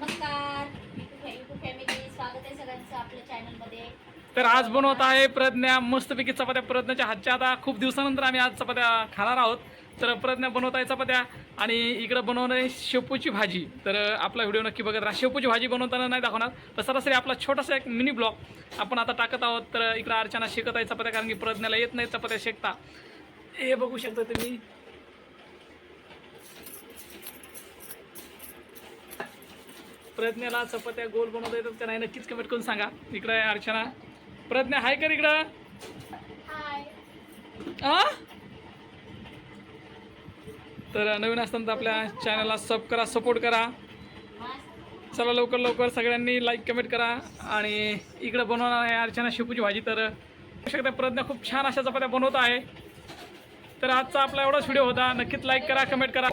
नमस्कार. YouTube family स्वागत आहे सगळ्यांचं आपल्या चॅनलमध्ये तर आज बनवत आहे प्रज्ञा मस्तपैकी चपात्या. प्रज्ञाच्या हातच्या आता खूप दिवसानंतर आम्ही आज चपात्या खाणार आहोत. तर प्रज्ञा बनवत आहे चपात्या आणि इकडं बनवणं आहे शेपूची भाजी. तर आपला व्हिडिओ नक्की बघत राहा. शेपूची भाजी बनवताना नाही दाखवणार तर सरासरी आपला छोटासा एक मिनी ब्लॉग आपण आता टाकत आहोत. तर इकडं अर्चना शिकत आहे चपात्या कारण की प्रज्ञाला येत नाही चपात्या शेकता. हे बघू शकता तुम्ही. प्रज्ञाला चपात्या गोल बनवता येतात का नाही नक्कीच कमेंट करून सांगा. इकडं आहे अर्चना. प्रज्ञा हाय कर इकडं. आ? तर नवीन असताना तर आपल्या चॅनलला सब करा सपोर्ट करा. चला लवकर लवकर सगळ्यांनी लाईक कमेंट करा. आणि इकडं बनवणार आहे अर्चना शेपूची भाजी. तर शकता प्रज्ञा खूप छान अशा चपात्या बनवत आहे. तर आजचा आपला एवढाच व्हिडिओ होता. नक्कीच लाईक करा कमेंट करा.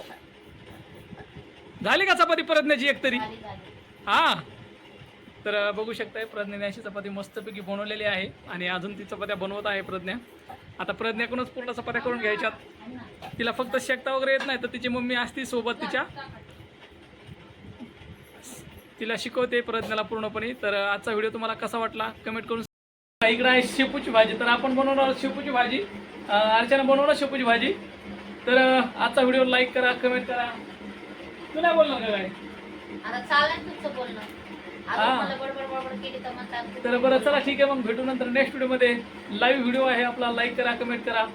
झाली का चपाती प्रज्ञाची एक तरी? झाली झाली. हा. तर बघू शकताय प्रज्ञाने अशी चपाती मस्तपैकी बनवलेली आहे आणि अजून ती चपात्या बनवत आहे प्रज्ञा. आता प्रज्ञाकडूनच पूर्ण चपात्या करून घ्यायच्यात. तिला फक्त शेकता वगैरे येत नाही तर तिची मम्मी असती सोबत तिच्या. तिला शिकवते प्रज्ञाला पूर्णपणे. तर आजचा व्हिडिओ तुम्हाला कसा वाटला? कमेंट करून इकडं आहे शेपूची भाजी. तर आपण बनवणार आहोत शेपूची भाजी. अर्चना बनवणार शेपूची भाजी. तर आजचा व्हिडिओ लाईक करा कमेंट करा. तुला बोलणार काय? आता चालेल तुमचं बोलणं. हा. आता मला बडबड बडबड केली तर म्हणतात तर बरं चला ठीक आहे. मग भेटू नंतर नेक्स्ट व्हिडिओमध्ये लाईव्ह व्हिडिओ आहे आपला. लाईक करा कमेंट करा.